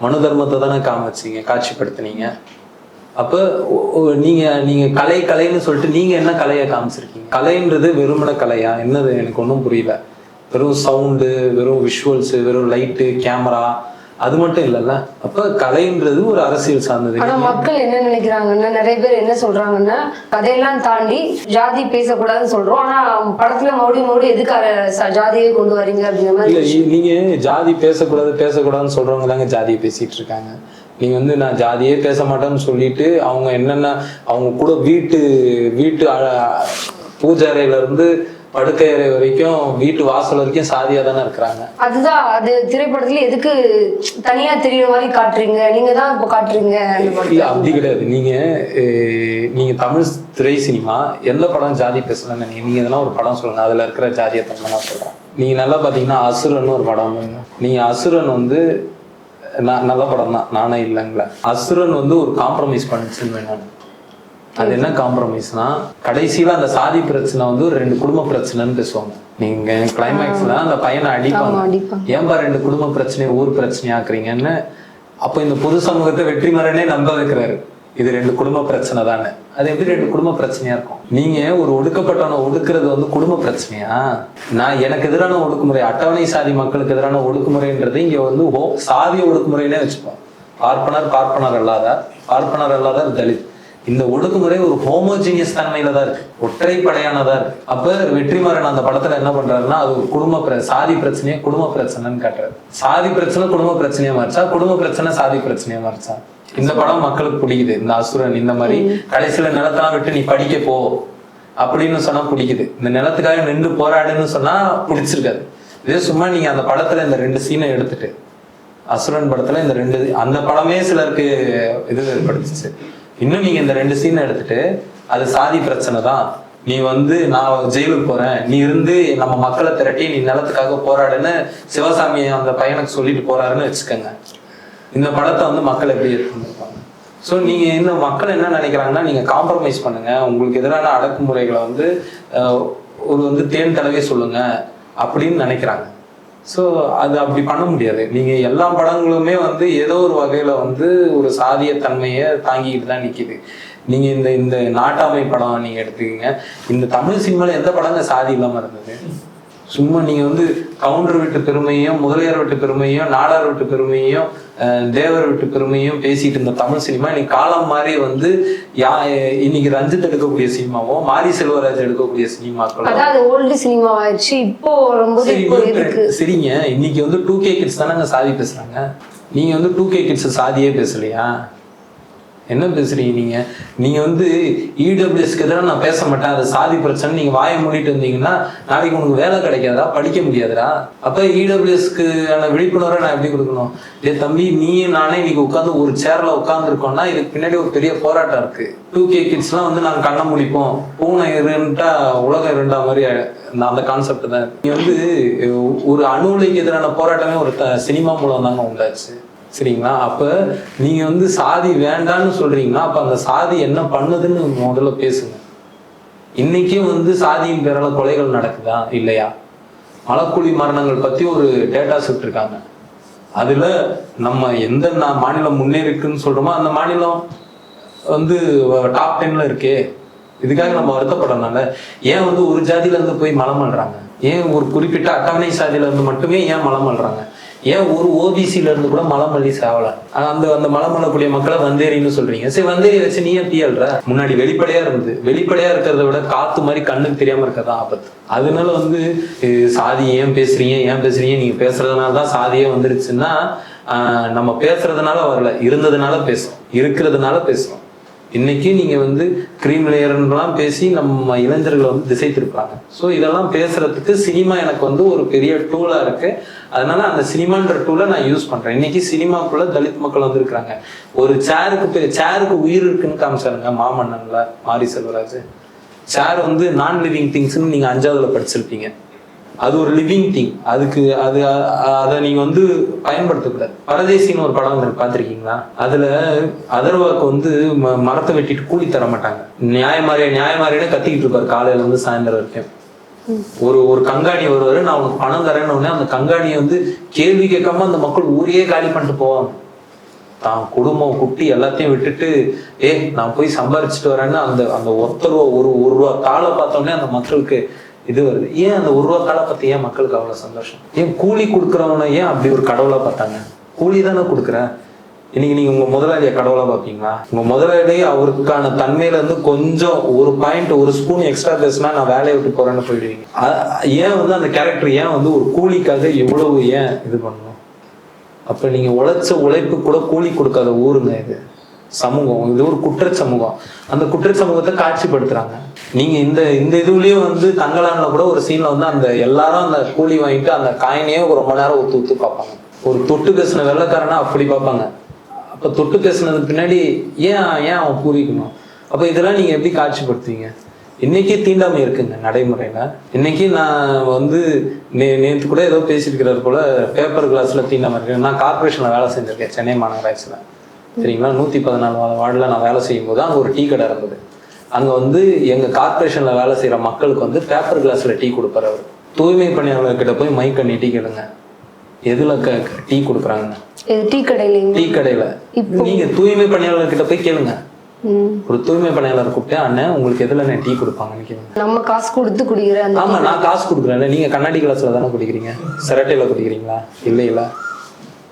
மனு தர்மத்தை தானே காமிச்சீங்க காட்சிப்படுத்துனீங்க. அப்போ நீங்க நீங்க கலை கலைன்னு சொல்லிட்டு நீங்க என்ன கலையை காமிச்சிருக்கீங்க? கலைன்றது வெறுமன கலையா? என்னது? எனக்கு ஒன்றும் புரியல. வெறும் சவுண்டு வெறும் விஷுவல்ஸ் வெறும் லைட்டு கேமரா அது மட்டும் இல்லைல்ல. அப்ப கலைன்றது ஒரு அரசியல் சார்ந்தது. ஆனா மக்கள் என்ன நினைக்கிறாங்கன்னா நிறைய பேர் என்ன சொல்றாங்கன்னா அதையெல்லாம் தாண்டி ஜாதி பேசக்கூடாதுன்னு சொல்றோம். ஆனா படத்துல மறுபடியும் மறுபடியும் எதுக்கு ஜாதியே கொண்டு வரீங்க அப்படிங்கிற மாதிரி நீங்க ஜாதி பேசக்கூடாது பேசக்கூடாதுன்னு சொல்றவங்க தாங்க ஜாதியை பேசிட்டு இருக்காங்க. நீங்க வந்து நான் ஜாதியே பேச மாட்டேன்னு சொல்லிட்டு அவங்க என்னென்ன அவங்க கூட வீட்டு வீட்டு அ- பூஜை அறையில இருந்து படுக்கை அறை வரைக்கும் வீட்டு வாசல் வரைக்கும் சாதியா தானே இருக்கிறாங்க. அதுதான் அது திரைப்படத்துல எதுக்கு தனியா தெரியுற மாதிரி காட்டுறீங்க? நீங்க தான் இப்போ காட்டுறீங்க இல்ல அப்படி கிடையாது. நீங்க நீங்க தமிழ் திரை சினிமா எந்த படம் ஜாதி பேசலன்னு நீங்க எதனா ஒரு படம் சொல்லுங்க. அதுல இருக்கிற ஜாதியை தமிழ் நான் சொல்றேன். நீங்க நல்லா பாத்தீங்கன்னா அசுரன் ஒரு படம். நீங்க அசுரன் வந்து நல்ல படம் தான் நானே இல்லைங்களா. அசுரன் வந்து ஒரு காம்ப்ரமைஸ் பண்ணுச்சுன்னு வேணும் அது என்ன காம்ப்ரமைஸ்னா கடைசியில அந்த சாதி பிரச்சனை வந்து ஒரு ரெண்டு குடும்ப பிரச்சனைன்னு பேசுவாங்க. நீங்க கிளைமேக்ஸ்ல அந்த பையனை அடிப்பாங்க. ஏன்பா ரெண்டு குடும்ப பிரச்சனையை ஊர் பிரச்சனையாக்குறீங்கன்னு அப்போ இந்த பொது சமூகத்தை வெற்றிமாறனே நம்ப வைக்கிறாரு. இது ரெண்டு குடும்ப பிரச்சனை தானே. அது எப்படி ரெண்டு குடும்ப பிரச்சனையா இருக்கும்? நீங்க ஒரு ஒடுக்கப்பட்டவனை ஒடுக்குறது வந்து குடும்ப பிரச்சனையா? நான் எனக்கு எதிரான ஒடுக்குமுறை அட்டவணை சாதி மக்களுக்கு எதிரான ஒடுக்குமுறைன்றது இங்க வந்து ஓ- சாதி ஒடுக்குமுறைனே வச்சுப்போம். பார்ப்பனர் பார்ப்பனர் அல்லாதார் பார்ப்பனர் அல்லாதார் தலித். இந்த ஒடுக்குமுறை ஒரு ஹோமோஜீனியஸ் தன்மையில தான் இருக்கு. ஒற்றைப்படையானதா இருக்கு. அப்ப வெற்றிமாறன் அந்த படத்துல என்ன பண்றாருன்னா அது ஒரு குடும்ப சாதி பிரச்சனையை குடும்ப பிரச்சனைன்னு காட்டுறாரு. சாதி பிரச்சனை குடும்ப பிரச்சனையா மாறிச்சா? குடும்ப பிரச்சனை சாதி பிரச்சனையா மாறிச்சா? இந்த படம் மக்களுக்கு பிடிக்குது. இந்த அசுரன் இந்த மாதிரி கடைசியில நிலத்தெல்லாம் விட்டு நீ படிக்க போ அப்படின்னு சொன்னா பிடிக்குது. இந்த நிலத்துக்காக நின்று போராடுன்னு சொன்னா பிடிச்சிருக்காது. இதே சும்மா நீங்க அந்த படத்துல இந்த ரெண்டு சீனை எடுத்துட்டு அசுரன் படத்துல இந்த ரெண்டு அந்த படமே சிலருக்கு இது ஏற்படுத்துச்சு. இன்னும் நீங்க இந்த ரெண்டு சீனை எடுத்துட்டு அது சாதி பிரச்சனை தான். நீ வந்து நான் ஜெயிலுக்கு போறேன். நீ இருந்து நம்ம மக்களை திரட்டி நீ நிலத்துக்காக போராடுன்னு சிவசாமி அந்த பையனுக்கு சொல்லிட்டு போறாருன்னு வச்சுக்கோங்க. இந்த படத்தை வந்து மக்கள் எப்படி எடுத்துருப்பாங்க ஸோ நீங்க இந்த மக்கள் என்ன நினைக்கிறாங்கன்னா நீங்க காம்ப்ரமைஸ் பண்ணுங்க. உங்களுக்கு எதிரான அடக்குமுறைகளை வந்து ஒரு வந்து தேன் தடவை சொல்லுங்க அப்படின்னு நினைக்கிறாங்க. ஸோ அது அப்படி பண்ண முடியாது. நீங்கள் எல்லா படங்களுமே வந்து ஏதோ ஒரு வகையில் வந்து ஒரு சாதிய தன்மையை தாங்கிக்கிட்டு தான் நிற்கிது நீங்கள் இந்த இந்த நாட்டாமை படம் நீங்கள் எடுத்துக்கீங்க. இந்த தமிழ் சினிமால எந்த படங்க சாதி இல்லாமல் இருந்தது? சும்மா நீங்கள் வந்து கவுண்டர் வீட்டு பெருமையும் முதலியார் வீட்டு பெருமையும் நாடார் வீட்டு பெருமையும் தேவர் வீட்டு பெருமையும் பேசிட்டு இருந்த தமிழ் சினிமா இன்னைக்கு காலம் மாதிரி வந்து யா இன்னைக்கு ரஞ்சித் எடுக்கக்கூடிய சினிமாவோ மாரி செல்வராஜ் எடுக்கக்கூடிய சினிமாக்களோ அதான் அது ஓல்டு சினிமா ஆயிடுச்சு இப்போ ரொம்ப சரிங்க. இன்னைக்கு வந்து டூ கே கிட்ஸ் தானங்க சாதி பேசுறாங்க? நீங்க வந்து டூ கே கிட்ஸ் சாதியே பேசலையா? என்ன பேசுறீங்க நீங்க? நீங்க வந்து இடபிள்யூஎஸ்க்கு எதிராக நான் பேச மாட்டேன். அது சாதி பிரச்சனை. நீங்க வாயை மூடிட்டு இருந்தீங்கன்னா நாளைக்கு உனக்கு வேலை கிடைக்காதா? படிக்க முடியாதுடா. அப்ப இடபிள்யூஎஸ்க்கு விழிப்புணர்வை நான் எப்படி கொடுக்கணும்? டே தம்பி நீயும் நானே இன்னைக்கு உட்காந்து ஒரு சேர்ல உட்காந்துருக்கோம்னா இதுக்கு பின்னாடி ஒரு பெரிய போராட்டம் இருக்கு. டூ கே கிட்ஸ்லாம் வந்து நாங்க கண்ணை முடிப்போம். பூனை இருந்துட்டா உலகம் இருண்டா மாதிரி நான் அந்த கான்செப்ட் தான் இருக்கு. வந்து ஒரு அணு உலைக்கு எதிரான போராட்டமே ஒரு த- சினிமா மூலம் தாங்க உண்டாச்சு. சரிங்களா? அப்போ நீங்கள் வந்து சாதி வேண்டான்னு சொல்கிறீங்கன்னா அப்போ அந்த சாதி என்ன பண்ணுதுன்னு முதல்ல பேசுங்க. இன்றைக்கும் வந்து சாதியின் பேரால் கொலைகள் நடக்குதா? இல்லையா? மலக்குழி மரணங்கள் பற்றி ஒரு டேட்டா இருக்காங்க. அதில் நம்ம எந்த மாநிலம் முன்னேறிக்குன்னு சொல்கிறோமோ அந்த மாநிலம் வந்து டாப் டென்ல இருக்கே. இதுக்காக நம்ம வருத்தப்படணும்ல. ஏன் வந்து ஒரு ஜாதியிலேருந்து போய் மலம் பண்ணுறாங்க ஏன் ஒரு குறிப்பிட்ட அட்டவணை சாதியில இருந்து மட்டுமே ஏன் மலம் பண்ணுறாங்க ஏன் ஒரு ஓபிசில இருந்து கூட மலம் அள்ளி சாவல? அந்த அந்த மலம் மக்களை வந்தேரின்னு சொல்றீங்க. சரி வந்தேரி வச்சு நீ ஏன் பியல்ற முன்னாடி வெளிப்படையா இருந்தது. வெளிப்படையா இருக்கிறத விட காத்து மாதிரி கண்ணுக்கு தெரியாம இருக்கிறதா ஆபத்து. அதனால வந்து சாதி ஏன் பேசுறீங்க? ஏன் பேசுறீங்க? நீங்க பேசுகிறதுனால தான் சாதியே வந்துருச்சுன்னா நம்ம பேசுறதுனால வரல. இருந்ததுனால பேசுறோம். இருக்கிறதுனால பேசுறோம். இன்னைக்கு நீங்க வந்து கிரீம் லேயர்லாம் பேசி நம்ம இளைஞர்களை வந்து திசை திருப்பாங்க ஸோ இதெல்லாம் பேசுறதுக்கு சினிமா எனக்கு வந்து ஒரு பெரிய டூலா இருக்கு. அதனால அந்த சினிமான்ற டூலை நான் யூஸ் பண்றேன். இன்னைக்கு சினிமாக்குள்ள தலித் மக்கள் வந்திருக்கிறாங்க. ஒரு சேருக்கு சேருக்கு உயிர் இருக்குன்னு காமிச்சாருங்க மாமன்னன்ல மாரி செல்வராஜ். சேர் வந்து நான் லிவிங் திங்ஸ்னு நீங்க அஞ்சாவதுல படிச்சிருப்பீங்க. அது ஒரு லிவிங் திங் அதுக்கு அது அதை நீங்க வந்து பயன்படுத்தக்கூடாது. பரதேசின்னு ஒரு படம் வந்து பார்த்துருக்கீங்களா? அதுல அதர்வாக்கு வந்து ம- மரத்தை வெட்டிட்டு கூலி தர மாட்டாங்க நியாயமாரியா நியாயமாரியான கத்திக்கிட்டு இருப்பாரு காலையில இருந்து சாயந்தரம் வரைக்கும். ஒரு ஒரு கங்காணி வருவாரு நான் உனக்கு பணம் தரேன்னு உடனே அந்த கங்காணியை வந்து கேள்வி கேட்காம அந்த மக்கள் ஊரையே காலி பண்ணிட்டு போவாங்க. தான் குடும்பம் குட்டி எல்லாத்தையும் விட்டுட்டு ஏ நான் போய் சம்பாரிச்சுட்டு வரேன்னு அந்த அந்த ஒத்த ரூபா ஒரு ஒரு ரூபா தாளை பார்த்தோன்னே அந்த மக்களுக்கு இது வருது. ஏன் அந்த ஒரு ரூபா தாளை பார்த்து ஏன் மக்களுக்கு அவ்வளவு சந்தோஷம்? ஏன் கூலி கொடுக்குறவன ஏன் அப்படி ஒரு கடவுளா பார்த்தாங்க? கூலி தானே கொடுக்குறேன் இன்னைக்கு நீங்க உங்க முதலாளியை கடவுளா பார்ப்பீங்களா? உங்க முதலாளி அவருக்கான தன்மையில இருந்து கொஞ்சம் ஒரு பாயிண்ட் ஒரு ஸ்பூன் எக்ஸ்ட்ரா பேசினா நான் வேலையை விட்டு போறேன்னு போயிடுவீங்க. ஏன் வந்து அந்த கேரக்டர் ஏன் வந்து ஒரு கூலிக்காக எவ்வளவு ஏன் இது பண்ணணும்? அப்ப நீங்க உழைச்ச உழைப்பு கூட கூலி கொடுக்காத ஊருங்க இது. சமூகம். இது ஒரு குற்ற சமூகம் அந்த குற்ற சமூகத்தை காட்சிப்படுத்துறாங்க. நீங்க இந்த இந்த இதுலயும் வந்து தங்கலான்ல கூட ஒரு சீன்ல வந்து அந்த எல்லாரும் அந்த கூலி வாங்கிட்டு அந்த காயினையே ரொம்ப நேரம் ஒத்து ஒத்து பார்ப்பாங்க. ஒரு தொட்டு பேசின வெள்ளக்காரனா அப்படி பார்ப்பாங்க. தொட்டு பேசுனது பின்னாடி ஏன் ஏன் அவன் பூரிக்கணும்? அப்போ இதெல்லாம் நீங்கள் எப்படி காட்சிப்படுத்துவீங்க? இன்னைக்கு தீண்டாமை இருக்குங்க நடைமுறையில். இன்னைக்கு நான் வந்து நே நேற்று கூட ஏதோ பேசியிருக்கிறாரு போல பேப்பர் கிளாஸில் தீண்டாமை இருக்கு. நான் கார்பரேஷனில் வேலை செஞ்சிருக்கேன் சென்னை மாநகராட்சியில். சரிங்களா? நூற்றி பதினாலு வார்டில் நான் வேலை செய்யும் போது அங்கே ஒரு டீ கடை இருந்தது. அங்கே வந்து எங்கள் கார்பரேஷனில் வேலை செய்கிற மக்களுக்கு வந்து பேப்பர் கிளாஸில் டீ கொடுப்பார் அவர். தூய்மை பணியாளர்கிட்ட போய் மைக்க நீட்டி கேளுங்க எதில் க டீ கொடுக்குறாங்கன்னு. டீ கடையிலைங்க டீ கடையில. நீங்க தூய்மை பணியாளர்கிட்ட போய் கேளுங்க. ஒரு தூய்மை பணியாளர் கூப்பிட்டு அண்ணன் உங்களுக்கு எதுல நான் டீ கொடுப்பாங்கன்னு கேளுங்க. நம்ம காசு கொடுத்து குடிக்கிற அந்த ஆமா நான் காசு கொடுக்குறேன்ல. நீங்க கண்ணாடி கிளாஸ்ல தானே குடிக்கிறீங்க? சிரட்டையில குடிக்கிறீங்களா? இல்ல இல்ல.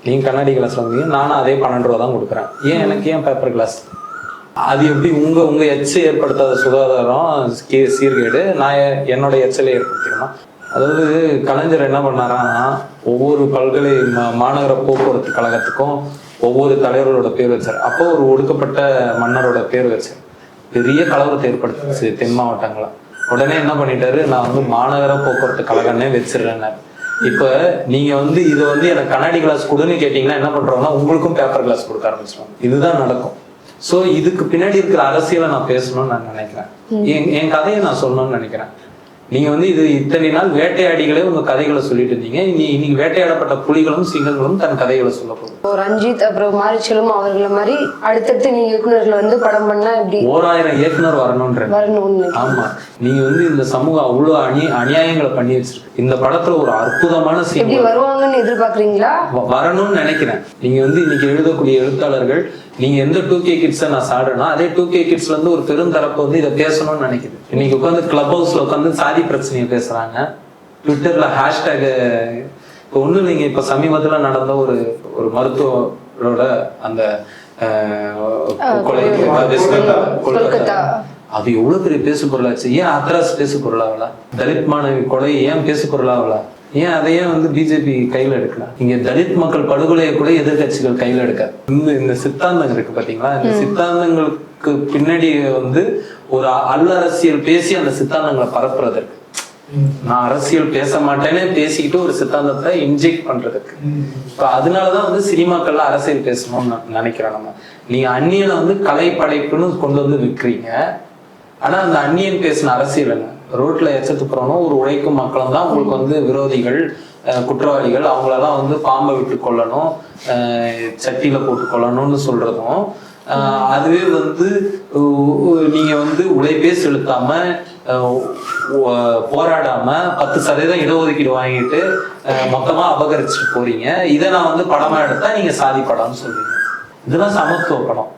நீங்க கண்ணாடி கிளாஸ்ல குடிக்கிறீங்க நானும் அதே பன்னெண்டு ரூபா தான் கொடுக்குறேன். ஏன் எனக்கு ஏன் பேப்பர் கிளாஸ் அது எப்படி உங்க உங்க எச்ச ஏற்படுத்தாத சுகாதாரம் கே- சீர்கேடு? நான் என்னோட எச்சலை ஏற்படுத்திக்கணும்? அதாவது கலைஞர் என்ன பண்ணாரான்னா ஒவ்வொரு பல்கலை மாநகர போக்குவரத்து கழகத்துக்கும் ஒவ்வொரு தலைவரோட பேர் வச்சார். அப்போ ஒரு ஒடுக்கப்பட்ட மன்னரோட பேர் வச்சார். பெரிய கலவரத்தை ஏற்படுத்துச்சு தென் மாவட்டங்கள. உடனே என்ன பண்ணிட்டாரு நான் வந்து மாநகர போக்குவரத்து கழகம்னே வச்சிடுறேன்னாரு இப்ப நீங்க வந்து இதை வந்து எனக்கு கண்ணாடி கிளாஸ் கொடுன்னு கேட்டீங்கன்னா என்ன பண்றோம்னா உங்களுக்கும் பேப்பர் கிளாஸ் கொடுக்க ஆரம்பிச்சிருவாங்க. இதுதான் நடக்கும். சோ இதுக்கு பின்னாடி இருக்கிற அரசியலை நான் பேசணும்னு நான் நினைக்கிறேன். என் என் கதையை நான் சொல்லணும்னு நினைக்கிறேன். நீங்க வந்து இது இத்தனை நாள் வேட்டையாடிகளே உங்க கதைகளை சொல்லிட்டு இருந்தீங்க. இனி இன்னைக்கு வேட்டையாடப்பட்ட புலிகளும் சிங்கங்களும் தன் கதைகளை சொல்ல போகுது. இப்போ ரஞ்சித் அப்புறம் மாரிச்செல்வம் அவர்களை மாதிரி அடுத்தடுத்து நீங்க இயக்குனர்கள் வந்து படம் பண்ணா இப்படி ஓராயிரம் இயக்குனர் வரணும்ன்ற வரணும்னு. ஆமா. நீங்க வந்து இந்த சமூகம் அவ்வளவு அநி அநியாயங்களை பண்ணி வச்சிருக்கு. இந்த படத்துல ஒரு அற்புதமான சீன் எப்படி வருவாங்கன்னு எதிர்பார்க்கறீங்களா? வரணும்னு நினைக்கிறேன். நீங்க வந்து இன்னைக்கு எழுதக்கூடிய எழுத்தாளர்கள் நீங்க எந்த டூ கே கிட்ஸை நான் சாடுறேன்னா அதே டூ கே கிட்ஸ்ல இருந்து ஒரு பெருந்தரப்பு வந்து இதை பேசணும்னு நினைக்குது இன்னைக்கு உட்காந்து கிளப் ஹவுஸ்ல உட்காந்து சாதி பிரச்சனையை பேசுறாங்க. ட்விட்டர்ல ஹேஷ்டேக் இப்போ ஒண்ணு இல்லைங்க. இப்ப சமீபத்துல நடந்த ஒரு ஒரு மருத்துவரோட அந்த கொலை அது எவ்வளவு பெரிய பேசு பொருளாச்சு ஏன் அத்ராஸ் பேசு பொருளாகல தலித் மாணவி கொலை ஏன் பேசு பொருளாகல ஏன் அதையே வந்து பிஜேபி கையில எடுக்கல? இங்க தலித் மக்கள் படுகொலையை கூட எதிர்க்கட்சிகள் கையில எடுக்காது. இந்த இந்த சித்தாந்தங்கள் இருக்கு பாத்தீங்களா? இந்த சித்தாந்தங்களுக்கு பின்னாடி வந்து ஒரு அல்லரசியல் பேசி அந்த சித்தாந்தங்களை பரப்புறது இருக்கு நான் அரசியல் பேச மாட்டேன்னு பேசிக்கிட்டு ஒரு சித்தாந்தத்தை இன்ஜெக்ட் பண்றதுக்கு. இப்ப அதனாலதான் வந்து சினிமாக்கள்ல அரசியல் பேசணும்னு நினைக்கிறேன் நம்ம. நீங்க அந்நியனை வந்து கலை படைப்புன்னு கொண்டு வந்து விற்கிறீங்க ஆனா அந்த அந்நியன் பேசின அரசியல் என்ன? ரோட்ல எச்சத்து ஒரு உழைக்கும் மக்களும் தான் உங்களுக்கு வந்து விரோதிகள் குற்றவாளிகள் அவங்களெல்லாம் வந்து பாம்பை விட்டு கொள்ளணும் சட்டியில போட்டு கொள்ளணும்னு சொல்றதும் அதுவே வந்து நீங்க வந்து உழைப்பே செலுத்தாம போராடாம பத்து சதவீதம் இடஒதுக்கீடு வாங்கிட்டு மொத்தமா அபகரிச்சுட்டு போறீங்க. இதை நான் வந்து படமா எடுத்தா நீங்க சாதி படம்னு சொல்றீங்க. இதெல்லாம் சமத்துவ படம்.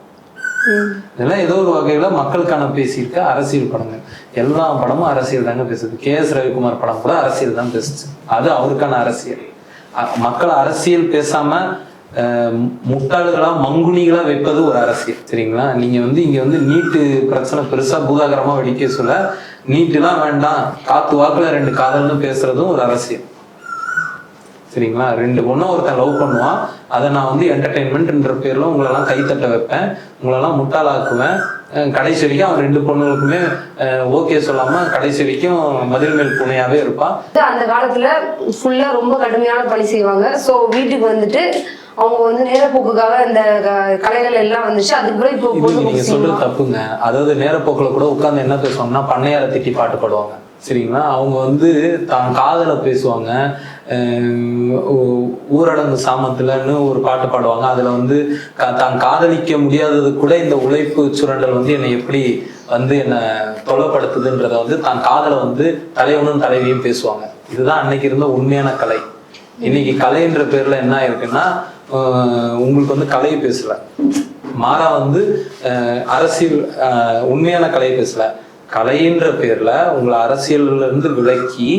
இதெல்லாம் ஏதோ ஒரு வகையில மக்களுக்கான பேசியிருக்க அரசியல் படங்கள் எல்லா படமும் அரசியல் தாங்க பேசுது. கே எஸ் ரவிக்குமார் படம் கூட அரசியல் தான் பேசுச்சு அது அவருக்கான அரசியல். மக்கள் அரசியல் பேசாம முட்டாள்களா மங்குனிகளா வைப்பது ஒரு அரசியல். சரிங்களா? நீங்க வந்து இங்க வந்து நீட்டு பிரச்சனை பெருசா பூதாகரமா வெடிக்க சொல்ல நீட்டுலாம் வேண்டாம். காத்து வாக்குல ரெண்டு காதல்னு பேசுறதும் ஒரு அரசியல். சரிங்களா? ரெண்டு பொண்ணும் ஒருத்தன் லவ் பண்ணுவான். அதை நான் வந்து என்டர்டைன்மெண்ட்ன்ற பேர்ல உங்களெல்லாம் கைத்தட்ட வைப்பேன். உங்களெல்லாம் முட்டாளாக்குவேன். கடைசி வரைக்கும் அவன் ரெண்டு பொண்ணுங்களுக்குமே ஓகே சொல்லாம கடைசி வரைக்கும் மதில் மேல் பூனையாவே இருப்பான் அந்த காலத்துல ஃபுல்லா ரொம்ப கடுமையான பணி செய்வாங்க. ஸோ வீட்டுக்கு வந்துட்டு அவங்க வந்து நேரப்போக்குக்காக இந்த கலைகள் எல்லாம் வந்துச்சு. அதுக்கு இப்போ நீங்க. சொல்றது தப்புங்க. அதாவது நேரப்போக்கில் கூட உட்கார்ந்து என்ன பேசுவாங்கன்னா பண்ணையார திட்டி பாட்டு பாடுவாங்க. சரிங்களா? அவங்க வந்து தான் காதல பேசுவாங்க. ஊரடங்கு சாமத்துலன்னு ஒரு பாட்டு பாடுவாங்க. அதுல வந்து தான் காதலிக்க முடியாதது கூட இந்த உழைப்பு சுரண்டல் வந்து என்னை எப்படி வந்து என்னை தொலைப்படுத்துதுன்றத வந்து தான் காதலை வந்து தலைவனும் தலைவியும் பேசுவாங்க. இதுதான் அன்னைக்கு இருந்த உண்மையான கலை. இன்னைக்கு கலைன்ற பேர்ல என்ன ஆயிருக்குன்னா உங்களுக்கு வந்து கலையை பேசல. மாறா வந்து அரசியல் உண்மையான கலையை பேசல. கலைன்ற பேர்ல உங்களை அரசியல்ல இருந்து விலக்கி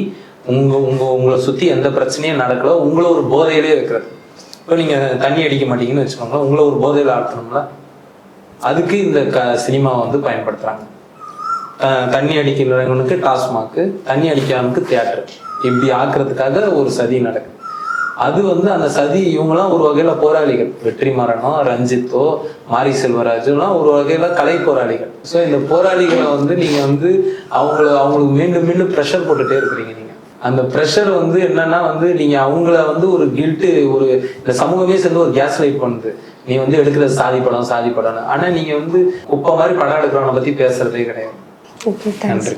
உங்க உங்க உங்களை சுத்தி எந்த பிரச்சனையும் நடக்கல. உங்களை ஒரு போதையிலே வைக்கிறது. இப்போ நீங்க தண்ணி அடிக்க மாட்டீங்கன்னு வச்சுக்கோங்களேன். உங்களை ஒரு போதையில ஆழ்த்தணும்ல அதுக்கு இந்த க சினிமாவை வந்து பயன்படுத்துறாங்க. தண்ணி அடிக்கிறவனுக்கு டாஸ்மாக்கு தண்ணி அடிக்காதவனுக்கு தியேட்டர். இப்படி ஆக்குறதுக்காக ஒரு சதி நடக்குது. அது வந்து அந்த சதி இவங்கெல்லாம் ஒரு வகையில போராளிகள். வெற்றிமாறனோ ரஞ்சித்தோ மாரி செல்வராஜுலாம் ஒரு வகையில கலை போராளிகள். ஸோ இந்த போராளிகளை வந்து நீங்க வந்து அவங்கள அவங்களுக்கு மீண்டும் மீண்டும் ப்ரெஷர் போட்டுட்டே இருக்கிறீங்க நீங்க. அந்த ப்ரெஷர் வந்து என்னன்னா வந்து நீங்க அவங்கள வந்து ஒரு கில்ட்டு ஒரு இந்த சமூகமே சேர்ந்து ஒரு கேஸ் லைட் பண்ணுது. நீ வந்து எடுக்கிற சாதி படம் சாதி படம்னு. ஆனா நீங்க வந்து குப்பை மாதிரி படம் எடுக்கிறவனை பத்தி பேசுறதே கிடையாது. நன்றி.